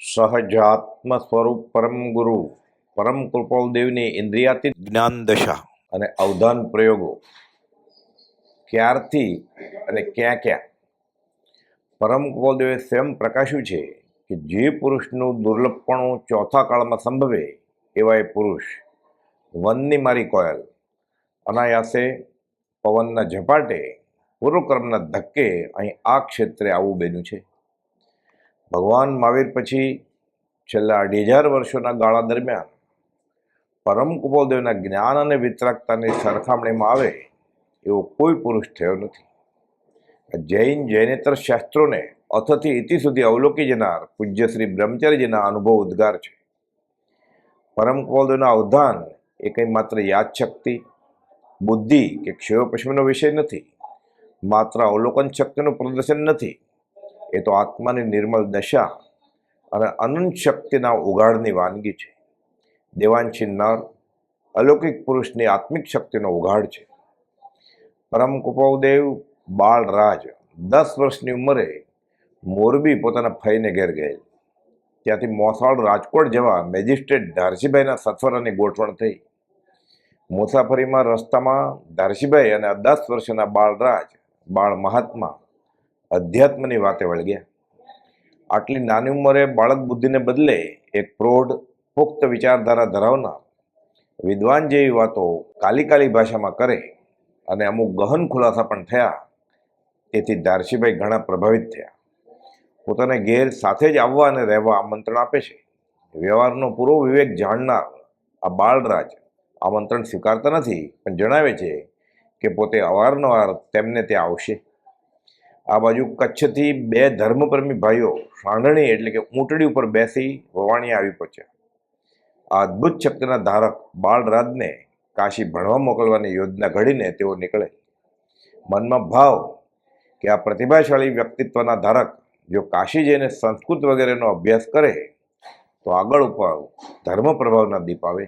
સહજાત્મ સ્વરૂપ પરમ ગુરુ, પરમ કૃપાલદેવની ઇન્દ્રિયાતીત જ્ઞાન દશા અને અવધાન પ્રયોગો. ક્યારથી અને ક્યાં ક્યાં? પરમ કૃપાલદેવે સ્વયં પ્રકાશ્યું છે કે જે પુરુષનું દુર્લભપણું ચોથા કાળમાં સંભવે એવા એ પુરુષ વનની મારી કોયલ, અનાયાસે પવનના ઝપાટે પૂર્વકર્મના ધક્કે અહીં આ ક્ષેત્રે આવવું બન્યું છે. ભગવાન મહાવીર પછી છેલ્લા અઢી હજાર વર્ષોના ગાળા દરમિયાન પરમ કુપોલદેવના જ્ઞાન અને વિતરાકતાની સરખામણીમાં આવે એવો કોઈ પુરુષ થયો નથી. જૈન જૈનેતર શાસ્ત્રોને અથથી ઇતિ સુધી અવલોકી જનાર પૂજ્ય શ્રી બ્રહ્મચારીજીના અનુભવ ઉદ્ગાર છે. પરમ કુપોલદેવના અવધાન એ કંઈ માત્ર યાદશક્તિ, બુદ્ધિ કે ક્ષયોપશ્મીનો વિષય નથી, માત્ર અવલોકન શક્તિનું પ્રદર્શન નથી એ તો આત્માની નિર્મળ દશા અને અનંત શક્તિના ઉગાડની વાનગી છે. દેવાંશી નર અલૌકિક પુરુષની આત્મિક શક્તિનો ઉગાડ છે. પરમ કુપવદેવ બાળરાજ દસ વર્ષની ઉંમરે મોરબી પોતાના ફઈને ઘેર ગયેલ. ત્યાંથી મોસાળ રાજકોટ જવા મેજિસ્ટ્રેટ ધારસીભાઈના સત્વરાની ગોઠવણ થઈ. મુસાફરીમાં રસ્તામાં ધારસીભાઈ અને દસ વર્ષના બાળરાજ, બાળ મહાત્મા અધ્યાત્મની વાતે વળગ્યા આટલી નાની ઉંમરે બાળક બુદ્ધિને બદલે એક પ્રૌઢ, પુખ્ત વિચારધારા ધરાવનાર, વિદ્વાન જેવી વાતો કાલી કાલી ભાષામાં કરે અને અમુક ગહન ખુલાસા પણ થયા, તેથી દારશીભાઈ ઘણા પ્રભાવિત થયા. પોતાને ઘેર સાથે જ આવવા અને રહેવા આમંત્રણ આપે છે. વ્યવહારનો પૂરો વિવેક જાણનાર આ બાળરાજ આમંત્રણ સ્વીકારતા નથી, પણ જણાવે છે કે પોતે અવારનવાર તેમને ત્યાં આવશે. આ બાજુ કચ્છથી બે ધર્મપ્રેમી ભાઈઓ સાંઢણી એટલે કે ઊંટડી ઉપર બેસી વવાણી આવી પહોંચ્યા. આ અદ્ભુત શક્તિના ધારક બાળરાજને કાશી ભણવા મોકલવાની યોજના ઘડીને તેઓ નીકળે. મનમાં ભાવ કે આ પ્રતિભાશાળી વ્યક્તિત્વના ધારક જો કાશી જઈને સંસ્કૃત વગેરેનો અભ્યાસ કરે, તો આગળ ઉપર ધર્મ પ્રભાવના દીપ આવે.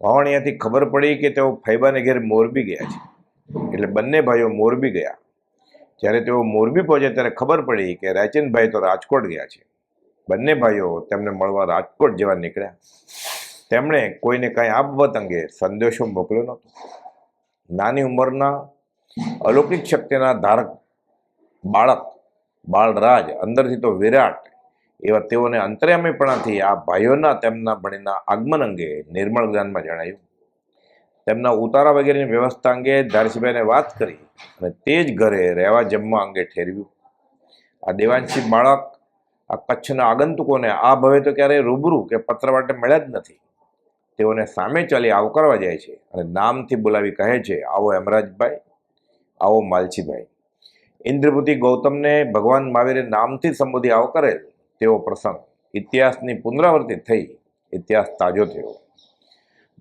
વાવણીયાથી ખબર પડી કે તેઓ ફૈબાને ઘેર મોરબી ગયા છે. એટલે બંને ભાઈઓ મોરબી ગયા. જ્યારે તેઓ મોરબી પહોંચ્યા ત્યારે ખબર પડી કે રાયચંદભાઈ તો રાજકોટ ગયા છે. બંને ભાઈઓ તેમને મળવા રાજકોટ જવા નીકળ્યા. તેમણે કોઈને કાંઈ આ બાબત અંગે સંદેશો મોકલ્યો નહોતો. નાની ઉંમરના અલૌકિક શક્તિના ધારક બાળક, બાળરાજ, અંદરથી તો વિરાટ એવા તેઓને અંતર્યામીપણાથી આ ભાઈઓના તેમના ભણીના આગમન અંગે નિર્મળ જ્ઞાનમાં જણાયું. તેમના ઉતારા વગેરેની વ્યવસ્થા અંગે ધારસીભાઈને વાત કરી અને તે જ ઘરે રહેવા જમવા અંગે ઠેરવ્યું. આ દેવાંશી બાળક, આ કચ્છના આગંતુકોને આ ભવે તો ક્યારેય રૂબરૂ કે પત્ર માટે મળ્યા જ નથી. તેઓને સામે ચાલી આવકારવા જાય છે અને નામથી બોલાવી કહે છે, આવો હેમરાજભાઈ આવો માલછીભાઈ ઇન્દ્રપુતિ ગૌતમને ભગવાન મહાવીરે નામથી સંબોધી આવકારેલ તેવો પ્રસંગ ઇતિહાસની પુનરાવર્તિત થઈ, ઇતિહાસ તાજો થયો.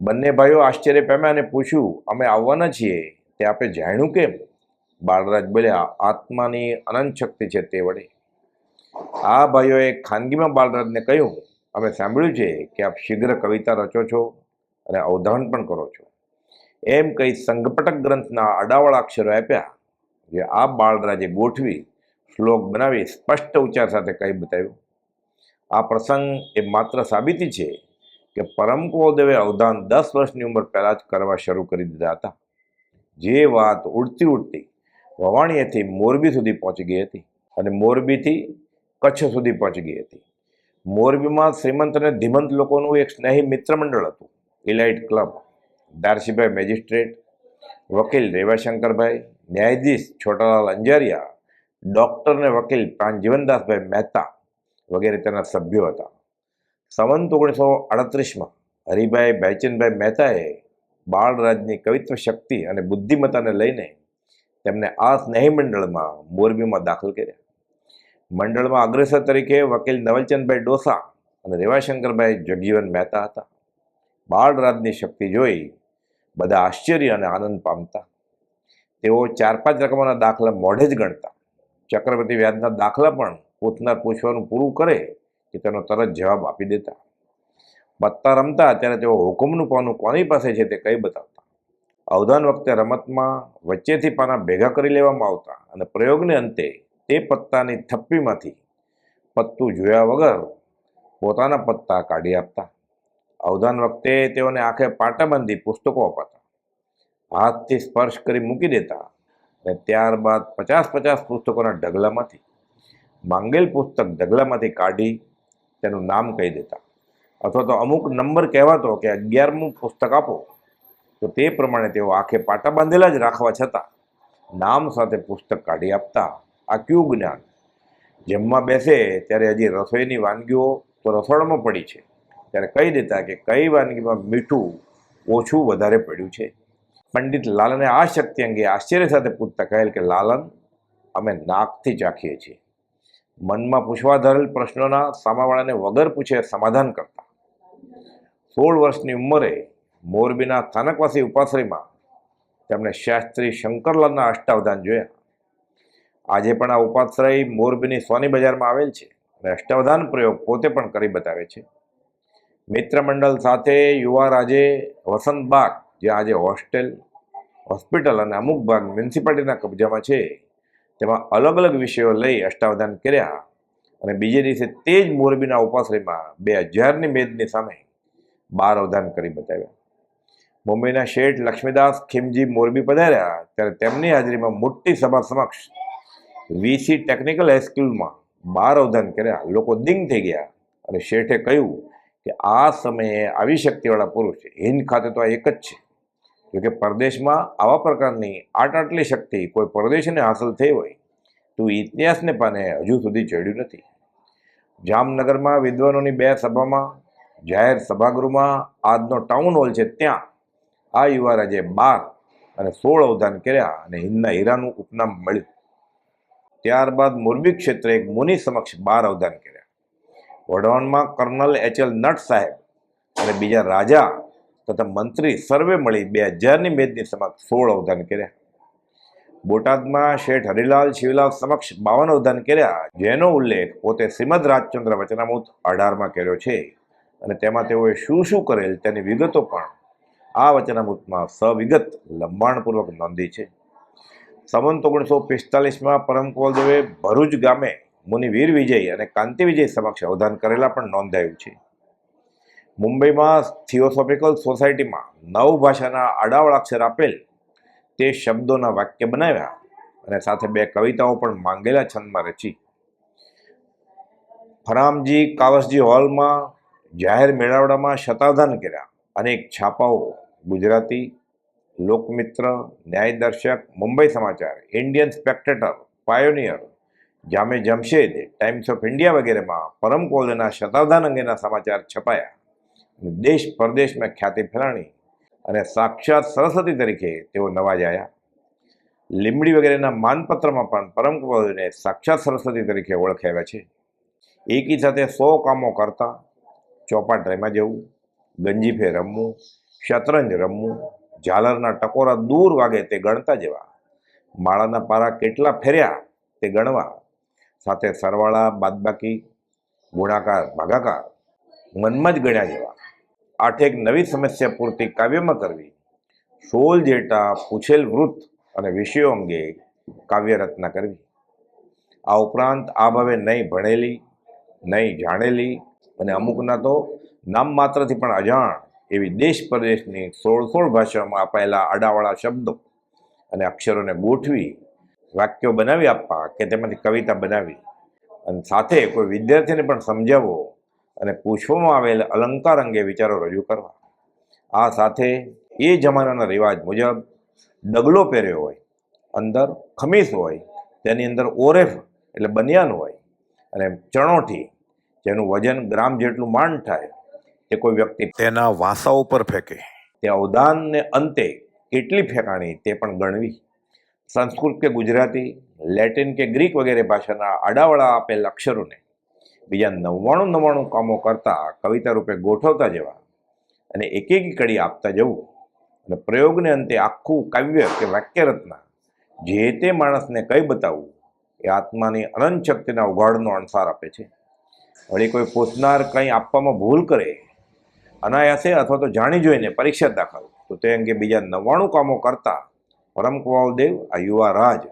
બંને ભાઈઓ આશ્ચર્ય પામ્યા અને પૂછ્યું, અમે આવવાના છીએ? તે આપે જાણ્યું કેમ? બાળરાજ બોલ્યા, આત્માની અનંત શક્તિ છે તે વડે. આ ભાઈઓએ ખાનગીમાં બાળરાજને કહ્યું, અમે સાંભળ્યું છે કે આપ શીઘ્ર કવિતા રચો છો અને અવધાન પણ કરો છો. એમ કહી સંઘપટક ગ્રંથના અડાવળ અક્ષરો આપ્યા, જે આ બાળરાજે ગોઠવી, શ્લોક બનાવી સ્પષ્ટ ઉચ્ચાર સાથે કહી બતાવ્યું. આ પ્રસંગ એ માત્ર સાબિતી છે કે પરમ કુળદેવે અવધાન દસ વર્ષની ઉંમર પહેલાં જ કરવા શરૂ કરી દીધા હતા. જે વાત ઉડતી ઉડતી વવાણીએથી મોરબી સુધી પહોંચી ગઈ હતી અને મોરબીથી કચ્છ સુધી પહોંચી ગઈ હતી. મોરબીમાં શ્રીમંત અને ધીમંત લોકોનું એક સ્નેહી મિત્ર મંડળ હતું. ઇલાઇટ ક્લબ દારસીભાઈ મેજિસ્ટ્રેટ, વકીલ રેવાશંકરભાઈ, ન્યાયાધીશ છોટાલાલ અંજારિયા, ડૉક્ટર અને વકીલ પ્રાણજીવનદાસભાઈ મહેતા વગેરે તેના સભ્યો હતા. સંવંત ઓગણીસો અડત્રીસમાં હરિભાઈ ભાઈચંદભાઈ મહેતાએ બાળરાજની કવિત્વ શક્તિ અને બુદ્ધિમત્તાને લઈને તેમને આ સ્નેહી મંડળમાં મોરબીમાં દાખલ કર્યા. મંડળમાં અગ્રેસર તરીકે વકીલ નવલચંદભાઈ ડોસા અને રેવાશંકરભાઈ જગજીવન મહેતા હતા. બાળરાજની શક્તિ જોઈ બધા આશ્ચર્ય અને આનંદ પામતા. તેઓ ચાર પાંચ રકમોના દાખલા મોઢે જ ગણતા. ચક્રવર્તી વ્યાજના દાખલા પણ પૂછનાર પૂછવાનું પૂરું કરે કે તેનો તરત જવાબ આપી દેતા. પત્તા રમતા ત્યારે તેઓ હુકુમનું પાનું કોની પાસે છે તે કંઈ બતાવતા. અવધાન વખતે રમતમાં વચ્ચેથી પાના ભેગા કરી લેવામાં આવતા અને પ્રયોગને અંતે તે પત્તાની થપ્પીમાંથી પત્તું જોયા વગર પોતાના પત્તા કાઢી આપતા. અવધાન વખતે તેઓને આંખે પાટા બાંધી પુસ્તકો અપાતા. હાથથી સ્પર્શ કરી મૂકી દેતા અને ત્યારબાદ પચાસ પચાસ પુસ્તકોના ઢગલામાંથી માંગેલ પુસ્તક ઢગલામાંથી કાઢી તેનું નામ કહી દેતા. અથવા તો અમુક નંબર કહેવાતો કે અગિયારમું પુસ્તક આપો. તો તે પ્રમાણે તેઓ આંખે પાટા બાંધેલા જ રાખવા છતાં નામ સાથે પુસ્તક કાઢી આપતા. આ કયું જ્ઞાન? જમવા બેસે ત્યારે હજી રસોઈની વાનગીઓ તો રસોડામાં પડી છે. ત્યારે કહી દેતા કે કઈ વાનગીમાં મીઠું ઓછું વધારે પડ્યું છે? પંડિત લાલને આ શક્તિ અંગે આશ્ચર્ય સાથે પૂછતા કહેલ કે લાલન અમે નાકથી ચાખીએ છીએ. મનમાં પૂછવા ધરેલ પ્રશ્નોના સામાવાળાને વગર પૂછે સમાધાન કરતા. સોળ વર્ષની ઉંમરે મોરબીના સ્થાનકવાસી ઉપાશ્રયમાં તેમણે શાસ્ત્રી શંકરલાલના અષ્ટાવધાન જોયા. આજે પણ આ ઉપાશ્રય મોરબીની સોની બજારમાં આવેલ છે અને અષ્ટાવધાન પ્રયોગ પોતે પણ કરી બતાવે છે. મિત્રમંડળ સાથે યુવા રાજે વસંત બાગ, જે આજે હોસ્ટેલ, હોસ્પિટલ અને અમુક ભાગ મ્યુનિસિપાલિટીના કબજામાં છે તેમાં અલગ અલગ વિષયો લઈ અષ્ટાવધાન કર્યા અને બીજે દિવસે તે જ મોરબીના ઉપાશ્રયમાં બે હજારની મેદની સામે બાર અવધાન કરી બતાવ્યા. મુંબઈના શેઠ લક્ષ્મીદાસ ખીમજી મોરબી પધાર્યા ત્યારે તેમની હાજરીમાં મોટી સભા સમક્ષ વીસી ટેકનિકલ હાઈસ્કૂલમાં બાર અવધાન કર્યા. લોકો દિંગ થઈ ગયા અને શેઠે કહ્યું કે આ સમયે આવી શક્તિવાળા પુરુષ હિન્દ ખાતે તો આ એક જ છે. જોકે પરદેશમાં આવા પ્રકારની આટ આટલી શક્તિ કોઈ પરદેશીને હાંસલ થઈ હોય, તો ઇતિહાસને પાને હજુ સુધી ચડ્યું નથી. જામનગરમાં વિદ્વાનોની બે સભામાં, જાહેર સભાગૃહમાં, આજનો ટાઉન હોલ છે ત્યાં, આ યુવારાજે બાર અને સોળ અવધાન કર્યા અને હિન્દના હીરાનું ઉપનામ મળ્યું. ત્યારબાદ મોરબી ક્ષેત્રે એક મુનિ સમક્ષ બાર અવધાન કર્યા. વઢવાણમાં કર્નલ એચ એલ નટ સાહેબ અને બીજા રાજા તથા મંત્રી સર્વે મળી બે હજારની મેદની સમક્ષ સોળ અવધાન કર્યા. બોટાદમાં શેઠ હરિલાલ શિવલાલ સમક્ષ બાવન અવધાન કર્યા. જેનો ઉલ્લેખ પોતે શ્રીમદ રાજચંદ્ર વચનામૃત અઢારમાં કર્યો છે. અને તેમાં તેઓએ શું શું કરેલ તેની વિગતો પણ આ વચનામૃતમાં સવિગત લંબાણપૂર્વક નોંધી છે. સંવંત ઓગણીસો પિસ્તાલીસમાં પરમ કુંવરદેવે ભરૂચ ગામે મુનિ વીર વિજય અને કાંતિ વિજય સમક્ષ અવધાન કરેલા પણ નોંધાયું છે. મુંબઈમાં થિયોસોફિકલ સોસાયટીમાં નવ ભાષાના આડાવળાક્ષર આપેલ તે શબ્દોના વાક્ય બનાવ્યા અને સાથે બે કવિતાઓ પણ માંગેલા છંદમાં રચી. ફરામજી કાવસજી હોલમાં જાહેર મેળાવડામાં શતાવધાન કર્યા. અનેક છાપાઓ Gujarati, Lokmitra Nyayadarshak Mumbai Samachar, Indian Spectator, Pioneer, Jame Jamshed, Times of India વગેરેમાં પરમ કોલના શતાવધાન અંગેના સમાચાર છપાયા. દેશ પરદેશમાં ખ્યાતિ ફેલાણી અને સાક્ષાત સરસ્વતી તરીકે તેઓ નવાજાયા લીમડી વગેરેના માનપત્રમાં પણ પરમ કુંવરને સાક્ષાત સરસ્વતી તરીકે ઓળખાવ્યા છે. એકી સાથે સો કામો કરતા ચોપાટ રેમાં જવું ગંજીફે રમવું, શતરંજ રમવું, ઝાલરના ટકોરા દૂર વાગે તે ગણતા જવા, માળાના પારા કેટલા ફેર્યા તે ગણવા, સાથે સરવાળા, બાદબાકી, ગુણાકાર, ભાગાકાર મનમાં જ ગણ્યા જેવા. આઠેક નવી સમસ્યા પૂરતી કાવ્યમાં કરવી. સોળ જેટા પૂછેલ વૃત્ત અને વિષયો અંગે કાવ્ય રચના કરવી. આ ઉપરાંત આ ભાવે નહીં ભણેલી, નહીં જાણેલી અને અમુકના તો નામ માત્રથી પણ અજાણ એવી દેશ પ્રદેશની સોળ સોળ ભાષામાં અપાયેલા આડાવાળા શબ્દો અને અક્ષરોને ગોઠવી, વાક્યો બનાવી આપવા કે તેમાંથી કવિતા બનાવી અને સાથે કોઈ વિદ્યાર્થીને પણ સમજાવવો અને પૂછવામાં આવેલ અલંકાર અંગે વિચારો રજૂ કરવા. આ સાથે એ જમાનાના રિવાજ મુજબ ડગલો પહેર્યો હોય અંદર ખમીસ હોય તેની અંદર ઓરેફ એટલે બનિયાન હોય અને ચણોઠી જેનું વજન ગ્રામ જેટલું માંડ થાય તે કોઈ વ્યક્તિ તેના વાસા ઉપર ફેંકે. તે અવદાનને અંતે કેટલી ફેંકાણી તે પણ ગણવી. સંસ્કૃત કે ગુજરાતી લેટિન કે ગ્રીક વગેરે ભાષાના આડાવડા આપેલ અક્ષરોને બીજા નવ્વાણું નવ્વાણું કામો કરતાં કવિતા રૂપે ગોઠવતા જવા અને એક એક કડી આપતા જવું. અને પ્રયોગને અંતે આખું કાવ્ય કે વાક્ય રચના જે તે માણસને કઈ બતાવવું એ આત્માની અનંત શક્તિના ઉઘાડનો અણસાર આપે છે. વળી કોઈ પૂછનાર કંઈ આપવામાં ભૂલ કરે, અનાયાસે અથવા તો જાણી જોઈને પરીક્ષા દાખલ, તો તે અંગે બીજા નવ્વાણું કામો કરતા પરમ કુવાલદેવ આ યુવા રાજ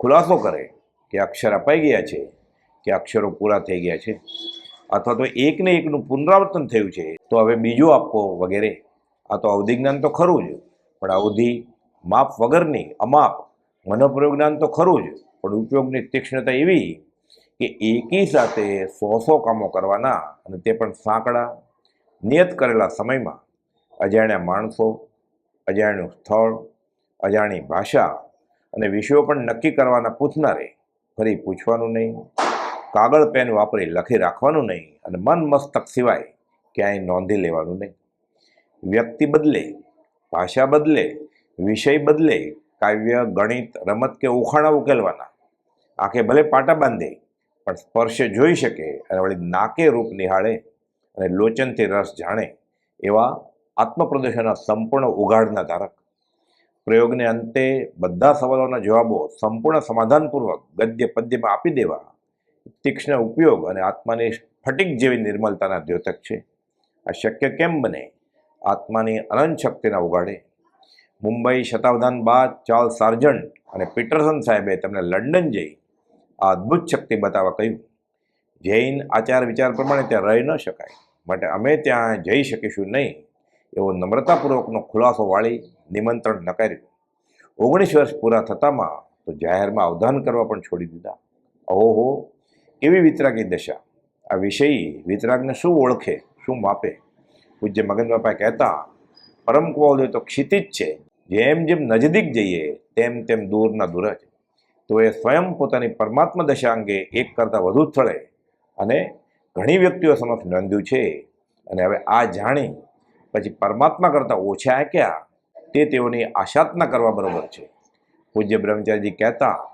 ખુલાસો કરે કે અક્ષર અપાઈ ગયા છે. કે અક્ષરો પૂરા થઈ ગયા છે. અથવા તો એકને એકનું પુનરાવર્તન થયું છે, તો હવે બીજો આપવો વગેરે. આ તો અવધિ જ્ઞાન તો ખરું જ, પણ અવધિ માપ વગરની અમાપ મનોપ્રયોગ જ્ઞાન તો ખરું જ, પણ ઉપયોગની તીક્ષ્ણતા એવી કે એકી સાથે સો સો કામો કરવાના અને તે પણ સાંકડા, નિયત કરેલા સમયમાં. અજાણ્યા માણસો, અજાણ્યું સ્થળ, અજાણી ભાષા અને વિષયો પણ નક્કી કરવાના પૂછનારે ફરી પૂછવાનું નહીં. કાગળ, પેન વાપરી લખી રાખવાનું નહીં અને મન મસ્તક સિવાય ક્યાંય નોંધી લેવાનું નહીં. વ્યક્તિ બદલે, ભાષા બદલે, વિષય બદલે, કાવ્ય, ગણિત, રમત કે ઉખાણા ઉકેલવાના. આંખે ભલે પાટા બાંધે, પણ સ્પર્શે જોઈ શકે અને વળી નાકે રૂપ નિહાળે અને લોચનથી રસ જાણે એવા આત્મપ્રદર્શનના સંપૂર્ણ ઉઘાડના ધારક. પ્રયોગને અંતે બધા સવાલોના જવાબો સંપૂર્ણ સમાધાનપૂર્વક ગદ્ય પદ્યમાં આપી દેવા તીક્ષ્ણ ઉપયોગ અને આત્માની સ્ફટિક જેવી નિર્મલતાના દ્યોતક છે. આ શક્ય કેમ બને? આત્માની અનંત શક્તિના ઉગાડે. મુંબઈ શતાવધાન બાદ ચાર્લ સાર્જન્ટ અને પીટરસન સાહેબે તેમને લંડન જઈ આ અદ્ભુત શક્તિ બતાવવા કહ્યું. જૈન આચાર વિચાર પ્રમાણે ત્યાં રહી ન શકાય. માટે અમે ત્યાં જઈ શકીશું નહીં. એવો નમ્રતાપૂર્વકનો ખુલાસો વાળી નિમંત્રણ નકાર્યું. ઓગણીસ વર્ષ પૂરા થતામાં તો જાહેરમાં અવધાન કરવા પણ છોડી દીધા. ઓહો એવી વિતરાગી દશા? આ વિષય વિતરાગને શું ઓળખે? શું માપે? પૂજ્ય મગન બાપા કહેતા, પરમ કુવાલ તો ક્ષિતિજ છે. જેમ જેમ નજદીક જઈએ, તેમ તેમ દૂરના દૂર જ. તો એ સ્વયં પોતાની પરમાત્મા દશા અંગે એક કરતાં વધુ સ્થળે અને ઘણી વ્યક્તિઓ સમક્ષ નોંધ્યું છે. અને હવે આ જાણી, પછી પરમાત્મા કરતાં ઓછા ક્યાં તે તેઓની આશાતના કરવા બરાબર છે. પૂજ્ય બ્રહ્મચારીજી કહેતા,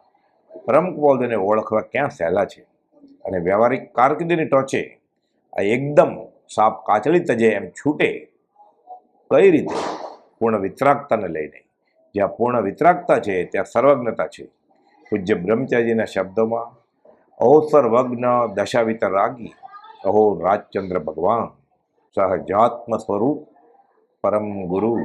પરમ કુવાલદેવને ઓળખવા ક્યાં સહેલા છે? અને વ્યવહારિક કારકિર્દીની ટોચે આ એકદમ સાપ કાચળી તજે એમ છૂટે, કઈ રીતે? પૂર્ણ વિતરાગતાને લઈને. જ્યાં પૂર્ણ વિતરાગતા છે, ત્યાં સર્વજ્ઞતા છે. પૂજ્ય બ્રહ્મચારીજીના શબ્દોમાં અહો સર્વજ્ઞ દશા રાગી, અહો રાજચંદ્ર ભગવાન સહજાત્મ સ્વરૂપ પરમ ગુરુ.